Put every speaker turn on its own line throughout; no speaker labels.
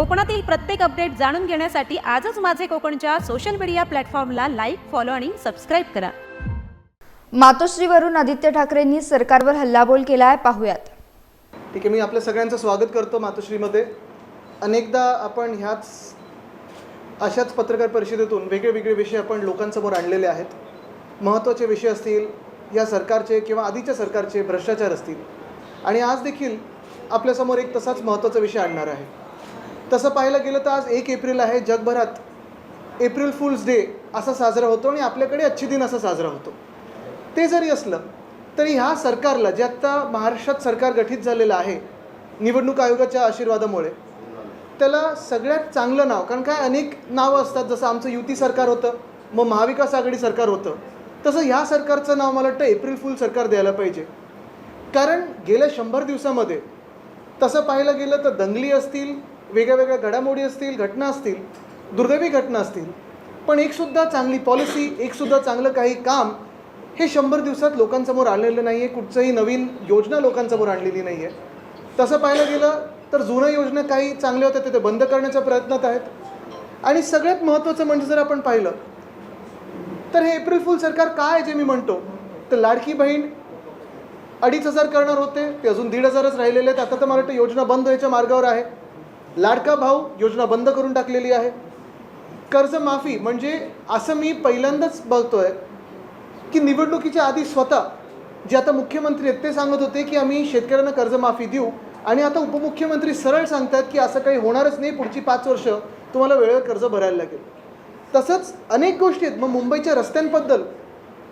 कोकणातील प्रत्येक अपडेट जाणून घेण्यासाठी आजच माझे कोकणच्या सोशल मीडिया प्लॅटफॉर्मला लाईक फॉलो आणि सबस्क्राईब करा.
मातोश्रीवरून आदित्य ठाकरेंनी सरकारवर हल्लाबोल केलाय पाहुयात.
ठीक आहे मी आपल्या सगळ्यांचं स्वागत करतो मातोश्रीमध्ये. अनेकदा आपण ह्याच अशाच पत्रकार परिषदेतून वेगळे वेगळे विषय आपण लोकांसमोर आणलेले आहेत. महत्त्वाचे विषय असतील या सरकारचे किंवा आधीच्या सरकारचे भ्रष्टाचार असतील. आणि आज देखील आपल्यासमोर एक तसाच महत्त्वाचा विषय आणणार आहे. तसं पाहायला गेलं तर आज एक एप्रिल आहे जगभरात एप्रिल फुल्स डे असा साजरा होतो आणि आपल्याकडे अच्छे दिन असा साजरा होतो. ते जरी असलं तरी ह्या सरकारला जे आत्ता महाराष्ट्रात सरकार गठीत झालेलं आहे निवडणूक आयोगाच्या आशीर्वादामुळे त्याला सगळ्यात चांगलं नाव कारण काय अनेक नावं असतात जसं आमचं युती सरकार होतं मग महाविकास आघाडी सरकार होतं तसं ह्या सरकारचं नाव मला वाटतं एप्रिल फुल सरकार द्यायला पाहिजे. कारण गेल्या शंभर दिवसामध्ये तसं पाहायला गेलं तर दंगली असतील वेगळ्या वेगळ्या घडामोडी असतील घटना असतील दुर्दैवी घटना असतील पण एकसुद्धा चांगली पॉलिसी एकसुद्धा चांगलं काही काम हे शंभर दिवसात लोकांसमोर आणलेलं नाही आहे कुठचंही नवीन योजना लोकांसमोर आणलेली नाही आहे तसं पाहायला गेलं तर जुन्या योजना काही चांगल्या होत्या तिथे बंद करण्याच्या प्रयत्नात आहेत. आणि सगळ्यात महत्त्वाचं म्हणजे जर आपण पाहिलं तर हे एप्रिल फुल सरकार काय आहे जे मी म्हणतो? तर लाडकी बहीण अडीच हजार करणार होते ते अजून दीड हजारच राहिलेले आहेत. आता तर मला वाटतं योजना बंद व्हायच्या मार्गावर आहे. लाडका भाऊ योजना बंद करून टाकलेली आहे. कर्जमाफी म्हणजे असं मी पहिल्यांदाच बघतोय की निवडणुकीच्या आधी स्वतः जे आता मुख्यमंत्री आहेत ते सांगत होते की आम्ही शेतकऱ्यांना कर्जमाफी देऊ आणि आता उपमुख्यमंत्री सरळ सांगतात की असं काही होणारच नाही पुढची पाच वर्ष तुम्हाला वेळेवर कर्ज भरायला लागेल. तसंच अनेक गोष्टी आहेत. मग मुंबईच्या रस्त्यांबद्दल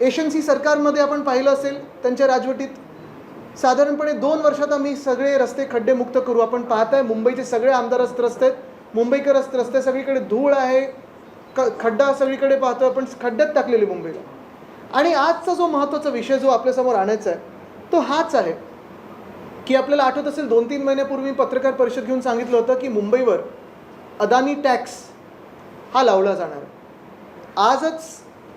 एशन्सी सरकारमध्ये आपण पाहिलं असेल त्यांच्या राजवटीत साधारणपणे दोन वर्षात आम्ही सगळे रस्ते खड्डेमुक्त करू. आपण पाहताय मुंबईचे सगळे आमदार रस्ते आहेत मुंबईकर रस्ते रस्ते सगळीकडे धूळ आहे. क खड्डा सगळीकडे पाहतो आपण खड्ड्यात टाकलेली मुंबईला. आणि आजचा जो महत्त्वाचा विषय जो आपल्यासमोर आणायचा आहे तो हाच आहे की आपल्याला आठवत असेल दोन तीन महिन्यापूर्वी पत्रकार परिषद घेऊन सांगितलं होतं की मुंबईवर अदानी टॅक्स हा लावला जाणार आहे. आजच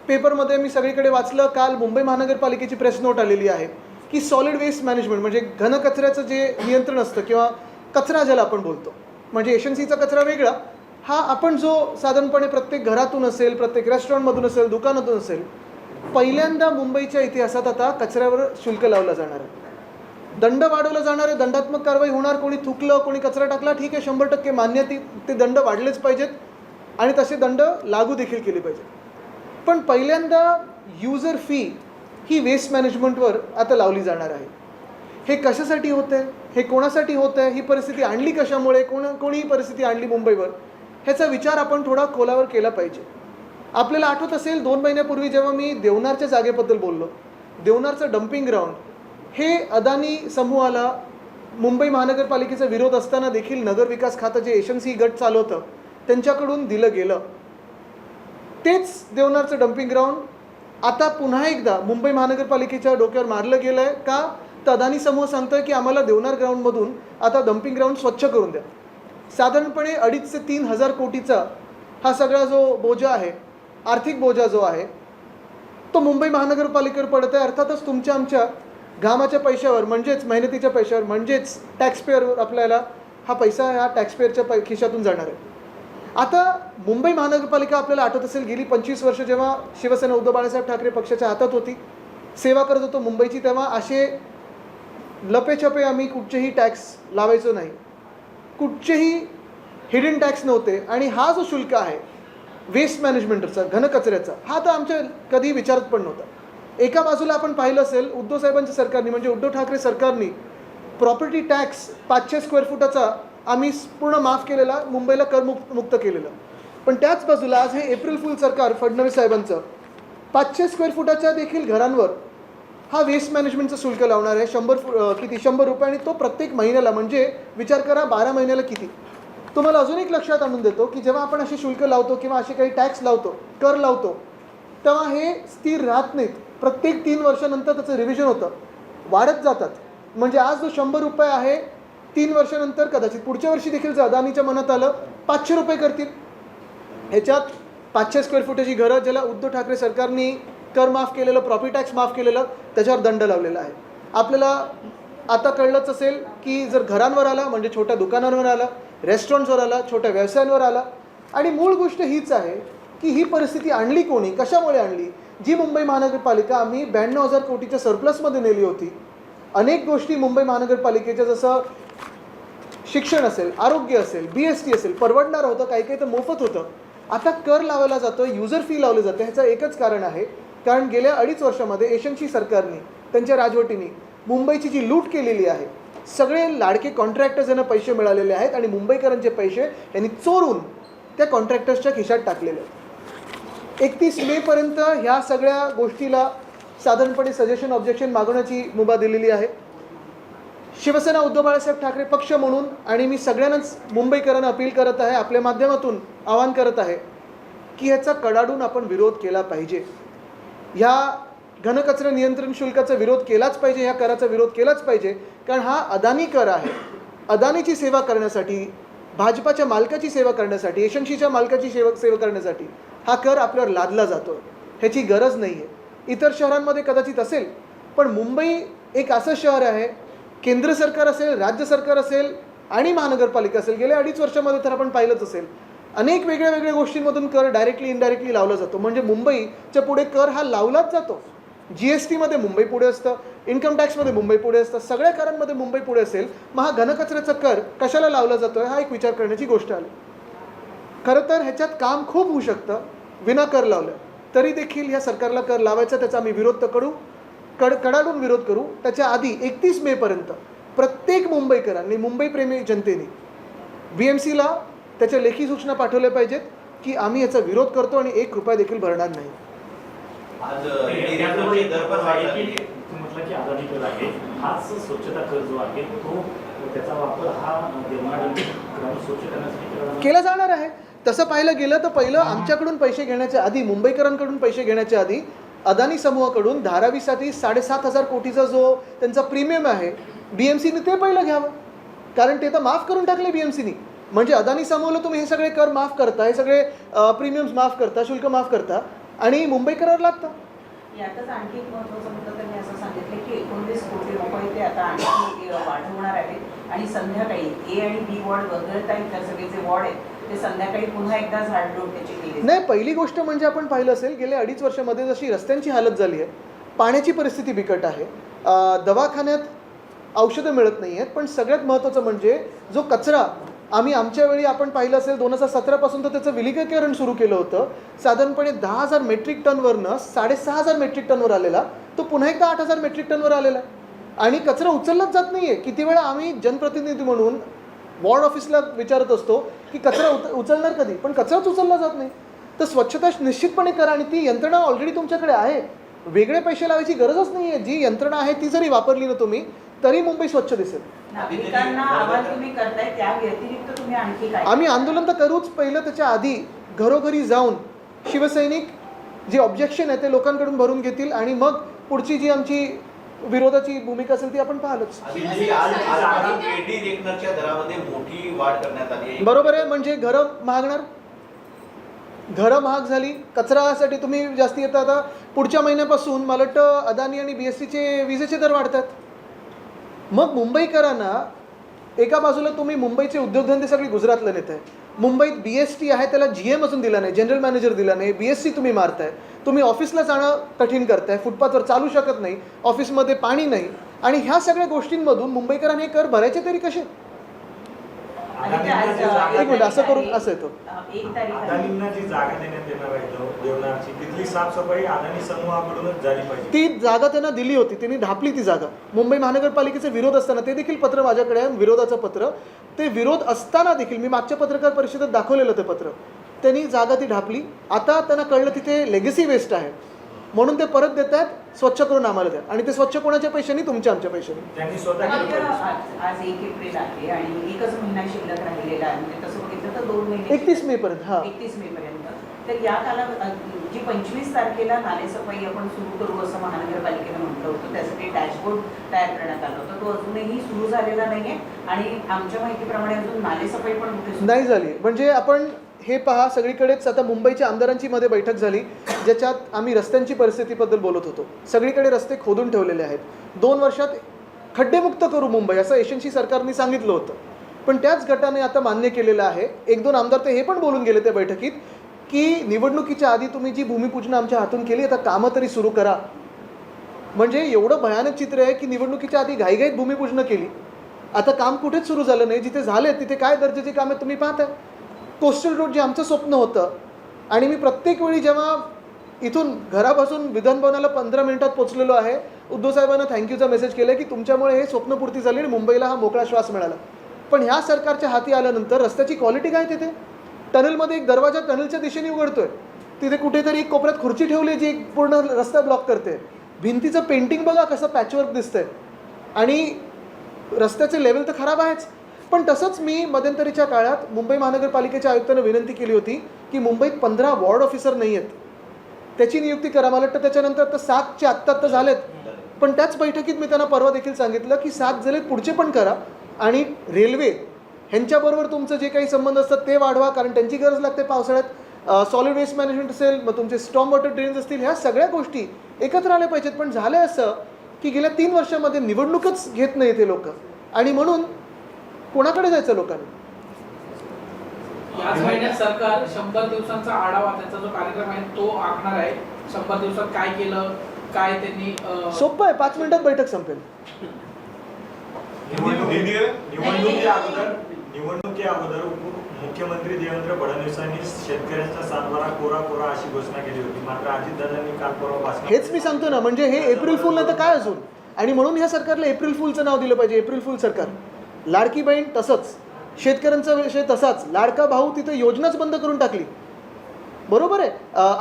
पेपरमध्ये मी सगळीकडे वाचलं काल मुंबई महानगरपालिकेची प्रेस नोट आलेली आहे. की सॉलिड वेस्ट मॅनेजमेंट म्हणजे घनकचऱ्याचं जे नियंत्रण असतं किंवा कचरा ज्याला आपण बोलतो म्हणजे एशन्सीचा कचरा वेगळा हा आपण जो साधारणपणे प्रत्येक घरातून असेल प्रत्येक रेस्टॉरंटमधून असेल दुकानातून असेल पहिल्यांदा मुंबईच्या इतिहासात आता कचऱ्यावर शुल्क लावला जाणार आहे. दंड वाढवला जाणार आहे दंडात्मक कारवाई होणार कोणी थुकलं कोणी कचरा टाकला ठीक आहे शंभर टक्के मान्य ती ते दंड वाढलेच पाहिजेत आणि तसे दंड लागू देखील केले पाहिजेत. पण पहिल्यांदा युजर फी ही वेस्ट मॅनेजमेंटवर आता लावली जाणार आहे. हे कशासाठी होतं आहे हे कोणासाठी होतं आहे ही परिस्थिती आणली कशामुळे? कोण कोणी ही परिस्थिती आणली मुंबईवर? ह्याचा विचार आपण थोडा खोलावर केला पाहिजे. आपल्याला आठवत असेल दोन महिन्यापूर्वी जेव्हा मी देवनारच्या जागेबद्दल बोललो. देवनारचं डम्पिंग ग्राउंड हे अदानी समूहाला मुंबई महानगरपालिकेचा विरोध असताना देखील नगरविकास खातं जे एशन्सी गट चालवतं त्यांच्याकडून दिलं गेलं. तेच देवनारचं डम्पिंग ग्राउंड आता पुन्हा एकदा मुंबई महानगरपालिकेच्या डोक्यावर मारलं गेलं आहे का? तर अदानी समूह सांगतोय की आम्हाला देवनार ग्राउंडमधून आता डम्पिंग ग्राउंड स्वच्छ करून द्या. साधारणपणे अडीच ते तीन हजार कोटीचा हा सगळा जो बोजा आहे आर्थिक बोजा जो आहे तो मुंबई महानगरपालिकेवर पडत आहे अर्थातच तुमच्या आमच्या घामाच्या पैशावर म्हणजेच मेहनतीच्या पैशावर म्हणजेच टॅक्सपेअरवर आपल्याला हा पैसा ह्या टॅक्सपेअरच्या पै खिशातून जाणार आहे. आता मुंबई महानगरपालिका आपल्याला आठवत असेल गेली पंचवीस वर्ष जेव्हा शिवसेना उद्धव बाळासाहेब ठाकरे पक्षाच्या हातात होती सेवा करत होतो मुंबईची तेव्हा असे लपेछपे आम्ही कुठचेही टॅक्स लावायचो नाही. कुठचेही हिडन टॅक्स नव्हते आणि हा जो शुल्क आहे वेस्ट मॅनेजमेंटचा घनकचऱ्याचा हा तर आमच्या कधी विचारत पण नव्हता. एका बाजूला आपण पाहिलं असेल उद्धव साहेबांच्या सरकारने म्हणजे उद्धव ठाकरे सरकारने प्रॉपर्टी टॅक्स पाचशे स्क्वेअर फुटाचा आम्ही पूर्ण माफ केलेला मुंबईला करमुक्त मुक्त केलेलं. पण त्याच बाजूला आज हे एप्रिल फुल सरकार फडणवीस साहेबांचं पाचशे स्क्वेअर फुटाच्या देखील घरांवर हा वेस्ट मॅनेजमेंटचं शुल्क लावणार आहे. शंभर फु किती? शंभर रुपये आणि तो प्रत्येक महिन्याला म्हणजे विचार करा बारा महिन्याला किती? तुम्हाला अजून एक लक्षात आणून देतो की जेव्हा आपण असे शुल्क लावतो किंवा असे काही टॅक्स लावतो कर लावतो तेव्हा हे स्थिर राहत नाहीत. प्रत्येक तीन वर्षानंतर त्याचं रिव्हिजन होतं. वाढत जातात. म्हणजे आज जो शंभर रुपये आहे तीन वर्षानंतर कदाचित. पुढच्या वर्षी देखील जर अदानीच्या मनात आलं पाचशे रुपये करतील. ह्याच्यात पाचशे स्क्वेअर फुटाची घरं ज्याला उद्धव ठाकरे सरकारने कर माफ केलेलं प्रॉफिट टॅक्स माफ केलेलं त्याच्यावर दंड लावलेला आहे. आपल्याला आता कळलंच असेल की जर घरांवर आला म्हणजे छोट्या दुकानांवर आला रेस्टॉरंट्सवर आला छोट्या व्यवसायांवर आला आणि मूळ गोष्ट हीच आहे की ही परिस्थिती आणली कोणी कशामुळे आणली? जी मुंबई महानगरपालिका आम्ही ब्याण्णव हजार कोटीच्या सरप्लसमध्ये नेली होती. अनेक गोष्टी मुंबई महानगरपालिकेच्या जसं शिक्षण असेल आरोग्य असेल बी एस टी असेल परवडणार होतं काही काही तर मोफत होतं. आता कर लावायला जातो युजर फी लावली जाते ह्याचं एकच कारण आहे. कारण गेल्या अडीच वर्षामध्ये एशनशी सरकारने त्यांच्या राजवटीने मुंबईची जी लूट केलेली आहे सगळे लाडके कॉन्ट्रॅक्टर्स यांना पैसे मिळालेले आहेत आणि मुंबईकरांचे पैसे यांनी चोरून त्या कॉन्ट्रॅक्टर्सच्या खिशात टाकलेले आहेत. एकतीस मेपर्यंत ह्या सगळ्या गोष्टीला साधारणपणे सजेशन ऑब्जेक्शन मागवण्याची मुभा दिलेली आहे. शिवसेना उद्धव बाळासाहेब ठाकरे पक्ष म्हणून आणि मी सगळ्यांनाच मुंबईकरांना अपील करत आहे आपल्या माध्यमातून आवाहन करत आहे की ह्याचा कडाडून आपण विरोध केला पाहिजे. ह्या घनकचरा नियंत्रण शुल्काचा विरोध केलाच पाहिजे ह्या कराचा विरोध केलाच पाहिजे कारण हा अदानी कर आहे. अदानीची सेवा करण्यासाठी भाजपाच्या मालकाची सेवा करण्यासाठी एशनशीच्या मालकाची सेवा सेवा करण्यासाठी हा कर आपल्यावर लादला जातो. ह्याची गरज नाही आहे इतर शहरांमध्ये कदाचित असेल पण मुंबई एक असं शहर आहे केंद्र सरकार असेल राज्य सरकार असेल आणि महानगरपालिका असेल गेल्या अडीच वर्षामध्ये तर आपण पाहिलंच असेल. अनेक वेगळ्या वेगळ्या गोष्टींमधून कर डायरेक्टली इनडायरेक्टली लावला जातो. म्हणजे मुंबईच्या पुढे कर हा लावलाच जातो. जी एस टीमध्ये मुंबई पुढे असतं इन्कम टॅक्समध्ये मुंबई पुढे असतं सगळ्या करांमध्ये मुंबई पुढे असेल. मग हा घनकचऱ्याचा कर कशाला लावला जातो हा एक विचार करण्याची गोष्ट आली. खरं तर ह्याच्यात काम खूप होऊ शकतं विना कर लावलं. तरी देखील ह्या सरकारला कर लावायचा त्याचा आम्ही विरोध तर करू. कड कडाडून विरोध करू त्याच्या आधी एकतीस मेपर्यंत प्रत्येक मुंबईकरांनी मुंबईप्रेमी जनतेने बी एम सीला त्याच्या लेखी सूचना पाठवल्या पाहिजेत की आम्ही याचा विरोध करतो आणि एक रुपया देखील भरणार नाही.
हा केला जाणार
केलं जाणार आहे. तसं पाहायला गेलं तर पहिलं आमच्याकडून पैसे घेण्याच्या आधी मुंबईकरांकडून पैसे घेण्याच्या आधी अदानी समूहाकडून धारावीसाठी साडेसात हजार कोटीचा जो त्यांचा प्रीमियम आहे बी एम सीने ते पहिलं घ्यावं. कारण ते तर माफ करून टाकले बी एम सीनी म्हणजे अदानी समूहाला तुम्ही हे सगळे कर माफ करता हे सगळे प्रीमियम्स माफ करता शुल्क माफ करता आणि मुंबई करावं लागतं.
यातच आणखी एक महत्त्वाचा मुद्दा त्यांनी असं सांगितलं की एकोणवीस कोटी रुपये ते आता आणखी वाढवणार आहेत. आणि संध्याकाळी ए आणि बी वॉर्ड वगळता इतर सगळे जे वॉर्ड आहेत ते संध्याकाळी पुन्हा एकदा झाडलोट त्याची केली.
नाही पहिली गोष्ट म्हणजे आपण पाहिलं असेल गेल्या अडीच वर्षामध्ये जशी रस्त्यांची हालत झाली आहे पाण्याची परिस्थिती बिकट आहे. दवाखान्यात औषधं मिळत नाही आहेत पण सगळ्यात महत्त्वाचं म्हणजे जो कचरा आम्ही आमच्या वेळी आपण पाहिलं असेल दोन हजार सतरापासून तर त्याचं विलिगीकरण सुरू केलं होतं. साधारणपणे दहा हजार मेट्रिक टनवरनं साडेसहा हजार मेट्रिक टनवर आलेला तो पुन्हा एकदा आठ हजार मेट्रिक टनवर आलेला आणि कचरा उचललाच जात नाही आहे किती वेळा आम्ही जनप्रतिनिधी म्हणून वॉर्ड ऑफिसला विचारत असतो की कचरा उच उचलणार कधी? पण कचराच उचलला जात नाही. तर स्वच्छता निश्चितपणे करा आणि ती यंत्रणा ऑलरेडी तुमच्याकडे आहे. वेगळे पैसे लावायची गरजच नाही आहे जी यंत्रणा आहे ती जरी वापरली ना तुम्ही तरी मुंबई स्वच्छ दिसेल. आम्ही आंदोलन तर करूच. पहिलं त्याच्या आधी घरोघरी जाऊन शिवसैनिक जे ऑब्जेक्शन आहे ते लोकांकडून भरून घेतील आणि मग पुढची जी आमची विरोधाची भूमिका असेल ती आपण पाहालच.
मोठी वाढ करण्यात आली
बरोबर आहे म्हणजे घरं महागणार? घरं महाग झाली कचरासाठी तुम्ही जास्ती येता आता. पुढच्या महिन्यापासून मला वाटतं अदानी आणि बी एस सीचे विजेचे दर वाढतात. मग मुंबईकरांना एका बाजूला तुम्ही मुंबईचे उद्योगधंदे सगळे गुजरातला नेत आहे मुंबईत बी एस टी आहे त्याला जी एम अजून दिला नाही जनरल मॅनेजर दिला नाही बी एस सी तुम्ही मारताय. तुम्ही ऑफिसला जाणं कठीण करताय फुटपाथवर चालू शकत नाही ऑफिसमध्ये पाणी नाही. आणि ह्या सगळ्या गोष्टींमधून मुंबईकरांनी हे कर भरायचे तरी कसे? एक मिनिट, असं करून असं येतं. ती जागा त्यांना दिली होती त्यांनी ढापली ती जागा. मुंबई महानगरपालिकेचे विरोध असताना ते देखील पत्र माझ्याकडे आहे विरोधाचं पत्र. ते विरोध असताना देखील मी मागच्या पत्रकार परिषदेत दाखवलेलं ते पत्र. त्यांनी जागा ती ढापली. आता त्यांना कळलं तिथे लेगसी वेस्ट आहे. म्हणून ते परत देत आहेत स्वच्छ करून आम्हाला द्या आणि ते स्वच्छ कोणाच्या पैशाने? तुमच्या आमच्या पैशाने.
त्यांनी स्वतः केलं.
आणि
पाहिजे
आज आज एक एप्रिल आहे आणि एकच महिना शिल्लक राहिलेला आहे. म्हणजे तसं बघितलं तर दोन महिने
एकतीस मे पर्यंत हा.
एकतीस मे पर्यंत तर या काला जी पंचवीस तारखेला नालेसफाई आपण सुरू करू असं महानगरपालिकेनं म्हटलं होतं. त्यासाठी डॅशबोर्ड तयार करण्यात आला होता. तो अजूनही सुरू झालेला नाहीये. आणि आमच्या माहितीप्रमाणे अजून नालेसफाई पण
नाही झाली. म्हणजे आपण हे पहा सगळीकडेच आता मुंबईच्या आमदारांची मध्ये बैठक झाली ज्याच्यात आम्ही रस्त्यांची परिस्थितीबद्दल बोलत होतो. सगळीकडे रस्ते खोदून ठेवलेले आहेत. दोन वर्षात खड्डेमुक्त करू मुंबई असं एशनशी सरकारने सांगितलं होतं. पण त्याच गटाने आता मान्य केलेलं आहे एक दोन आमदार ते हे पण बोलून गेले त्या बैठकीत की निवडणुकीच्या आधी तुम्ही जी भूमिपूजन आमच्या हातून केली आता कामं तरी सुरू करा. म्हणजे एवढं भयानक चित्र आहे की निवडणुकीच्या आधी घाईघाईत भूमिपूजन केली. आता काम कुठेच सुरू झालं नाही जिथे झाले तिथे काय दर्जाची कामे तुम्ही पाहताय कोस्टल रोड जे आमचं स्वप्न होतं आणि मी प्रत्येक वेळी जेव्हा इथून घरापासून विधानभवनाला पंधरा मिनिटात पोचलेलो आहे उद्धव साहेबांना थँक्यूचा मेसेज केला की तुमच्यामुळे हे स्वप्नपूर्ती झाली आणि मुंबईला हा मोकळा श्वास मिळाला. पण ह्या सरकारच्या हाती आल्यानंतर रस्त्याची क्वालिटी काय तिथे? टनलमध्ये एक दरवाजा टनलच्या दिशेने उघडतोय. तिथे कुठेतरी एक कोपऱ्यात खुर्ची ठेवली जी एक पूर्ण रस्ता ब्लॉक करते. भिंतीचं पेंटिंग बघा कसं पॅचवर्क दिसतंय. आणि रस्त्याचे लेवल तर खराब आहेच. पण तसंच मी मध्यंतरीच्या काळात मुंबई महानगरपालिकेच्या आयुक्तांना विनंती केली होती की मुंबईत पंधरा वॉर्ड ऑफिसर नाही आहेत. त्याची नियुक्ती करा मला वाटतं त्याच्यानंतर तर सातचे आत्ता तर झालेत. पण त्याच बैठकीत मी त्यांना परवा देखील सांगितलं की सात झालेत पुढचे पण करा. आणि रेल्वे ह्यांच्याबरोबर तुमचं जे काही संबंध असतात ते वाढवा कारण त्यांची गरज लागते पावसाळ्यात. सॉलिड वेस्ट मॅनेजमेंट असेल मग तुमचे स्टॉम वॉटर ड्रेन्स असतील ह्या सगळ्या गोष्टी एकत्र आल्या पाहिजेत. पण झालं असं की गेल्या तीन वर्षामध्ये निवडणूकच घेत नाही ते लोक. आणि म्हणून कोणाकडे जायचं लोकांनी?
याच महिन्यात सरकार शंभर दिवसांचा आढावा त्याचा जो कार्यक्रम आहे तो आखणार आहे. शंभर दिवसात काय केलं काय त्यांनी अं,
सोपं आहे पाच मिनिटात बैठक संपेल.
निवडणुकी अगोदर निवडणुकी अगोदर उप- मुख्यमंत्री देवेंद्र फडणवीसांनी शेतकऱ्यांचा सातबारा कोरा कोरा अशी घोषणा केली होती. मात्र अजितदादांनी काल परवा भाषणात
हेच मी सांगतो ना म्हणजे हे एप्रिल फुल नाही तर काय अजून? आणि म्हणून ह्या सरकारला एप्रिल फुलचं नाव दिलं पाहिजे एप्रिल फुल सरकार. लाडकी बहीण तसंच. शेतकऱ्यांचा विषय तसाच. लाडका भाऊ तिथं योजनाच बंद करून टाकली. बरोबर आहे?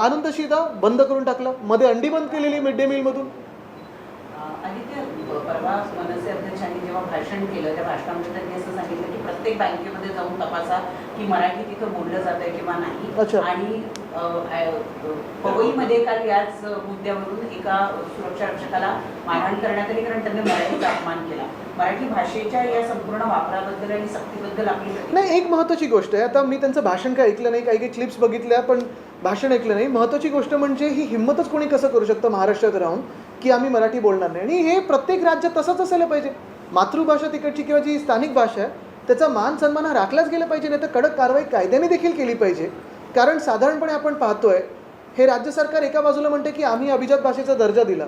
आनंद शिदा बंद करून टाकला. मध्ये अंडी बंद केलेली मिड डे मीलमधून
मनसे अध्यक्षांनी जेव्हा भाषण केलं त्या भाषणामध्ये त्यांनी असं सांगितलं की प्रत्येक बँकेमध्ये जाऊन तपासा की मराठी तिथं बोललं जात आहे किंवा. नाही. आणि पवईमध्ये काल याच मुद्द्यावरून एका सुरक्षा रक्षकाला मारहाण करण्यात आली कारण त्यांनी मराठीचा अपमान केला मराठी भाषेच्या या संपूर्ण वापराबद्दल आणि सक्तीबद्दल आपली
नाही एक महत्त्वाची गोष्ट आहे आता मी त्यांचं भाषण काय ऐकलं नाही काही काही क्लिप्स बघितल्या पण भाषण ऐकलं नाही महत्त्वाची गोष्ट म्हणजे ही हिंमतच कोणी कसं करू शकतं महाराष्ट्रात राहून की आम्ही मराठी बोलणार नाही आणि हे प्रत्येक राज्यात तसंच असायला पाहिजे मातृभाषा तिकडची किंवा जी स्थानिक भाषा आहे त्याचा मान सन्मान हा राखलाच गेला पाहिजे नाही तर कडक कारवाई कायद्याने देखील केली पाहिजे कारण साधारणपणे आपण पाहतोय हे राज्य सरकार एका बाजूला म्हणते की आम्ही अभिजात भाषेचा दर्जा दिला.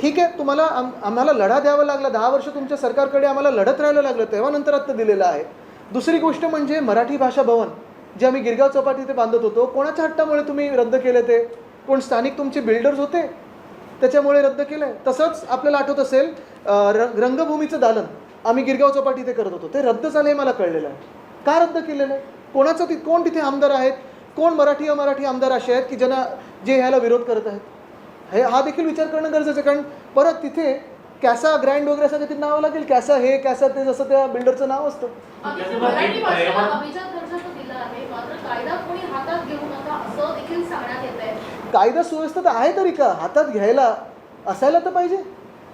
ठीक आहे तुम्हाला आम आम्हाला लढा द्यावा लागला दहा वर्ष तुमच्या सरकारकडे आम्हाला लढत राहायला लागलं तेव्हा नंतर आत्ता दिलेलं आहे. दुसरी गोष्ट म्हणजे मराठी भाषा भवन जे आम्ही गिरगाव चौपाटी ते बांधत होतो कोणाच्या हट्टामुळे तुम्ही रद्द केले ते? कोण स्थानिक तुमचे बिल्डर्स होते? त्याच्यामुळे रद्द केलं आहे तसंच आपल्याला आठवत असेल र रंगभूमीचं दालन आम्ही गिरगाव चौपाटी ते करत होतो. ते रद्द झालं हे मला कळलेलं आहे. का रद्द केलेलं आहे? कोणाचं ति कोण तिथे आमदार आहेत? कोण मराठी अमराठी आमदार असे आहेत की ज्यांना जे ह्याला विरोध करत आहेत? हे हा देखील विचार करणं गरजेचं आहे कारण परत तिथे कॅसा ग्रँड वगैरे असं काहीतरी नाव लागेल. कॅसा हे कॅसा ते जसं त्या बिल्डरचं नाव असतं.
मराठी कायदा
सुव्यवस्था तर आहे. तरी का? हातात घ्यायला असायला तर पाहिजे.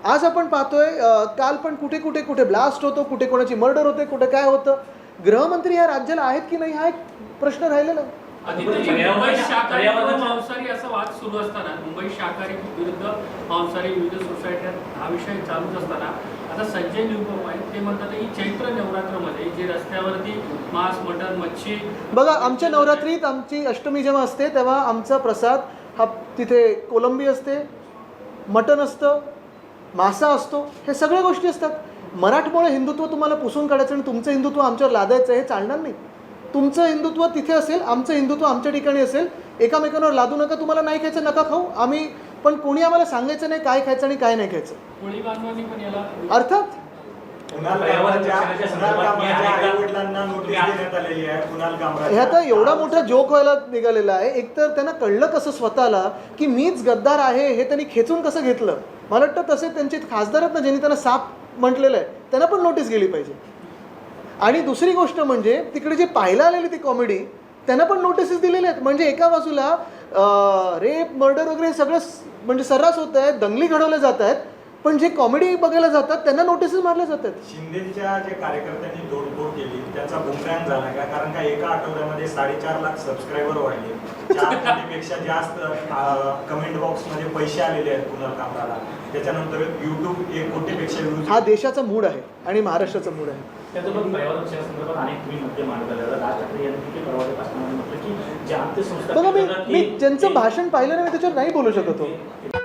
आज आपण पाहतोय काल पण कुठे कुठे कुठे ब्लास्ट होतो कुठे कोणाची मर्डर होते कुठे काय होतं. गृहमंत्री या राज्याला आहेत की नाही हा एक प्रश्न राहिलेला.
मुंबई शाकाहारी मांसाहारी असा वाद सुरू असताना मुंबई शाकाहारी विरुद्ध मांसाहारी विविध सोसायट्या हा विषय चालूच असताना आता संजय निरुपम आहेत ते म्हणतात की चैत्र नवरात्रमध्ये जे रस्त्यावरती मांस मटण मच्छी
बघा आमच्या नवरात्रीत आमची अष्टमी जेव्हा असते तेव्हा आमचा प्रसाद हा तिथे कोलंबी असते मटण असतं मासा असतो हे सगळ्या गोष्टी असतात. मराठमोळे हिंदुत्व तुम्हाला पुसून काढायचं आणि तुमचं हिंदुत्व आमच्यावर लादायचं हे चालणार नाही. तुमचं हिंदुत्व तिथे असेल आमचं हिंदुत्व आमच्या ठिकाणी असेल एकामेकांवर लादू नका तुम्हाला नाही खायचं नका खाऊ. आम्ही पण कोणी आम्हाला सांगायचं नाही काय खायचं आणि काय नाही खायचं. अर्थात? ह्यात एवढा मोठा जोक व्हायला निघालेला आहे. एकतर त्यांना कळलं कसं स्वतःला की मीच गद्दार आहे हे त्यांनी खेचून कसं घेतलं? मला वाटतं तसे त्यांचे खासदार आहेत ना ज्यांनी त्यांना साप म्हटलेलं आहे. त्यांना पण नोटीस गेली पाहिजे. आणि दुसरी गोष्ट म्हणजे तिकडे जे पाहायला आलेली ती कॉमेडी त्यांना पण नोटिसेस दिलेल्या आहेत. म्हणजे एका बाजूला रेप मर्डर वगैरे सगळं म्हणजे सर्रास होत आहे दंगली घडवल्या जात आहेत. पण जे कॉमेडी बघायला जातात त्यांना नोटिसेस मारल्या जातात
शिंदेच्या जे कार्यकर्त्यांनी तोडफोड केली त्याचा बुमरँग झाला का? कारण का एका आठवड्यामध्ये साडेचार लाख सबस्क्रायबर वाढले. चार कोटीपेक्षा जास्त कमेंट बॉक्समध्ये पैसे आलेले आहेत कुणाल कामराला त्याच्यानंतर युट्यूब एक कोटीपेक्षा व्ह्यूज
हा देशाचा मूड आहे आणि महाराष्ट्राचा मूड आहे.
त्याचबरोबर पर्यावरण रक्षणासंदर्भात अनेक तुम्ही मुद्दे मांडत आले राज ठाकरे यांनी देखील परवाच्या भाषणामध्ये म्हटलं की जे अंत्यसंस्कार
बघा मी
केले जातात
मी
ते-
ज्यांचं
ते-
भाषण पाहिलं नाही मी त्याच्यावर नाही बोलू शकत हो.
ते-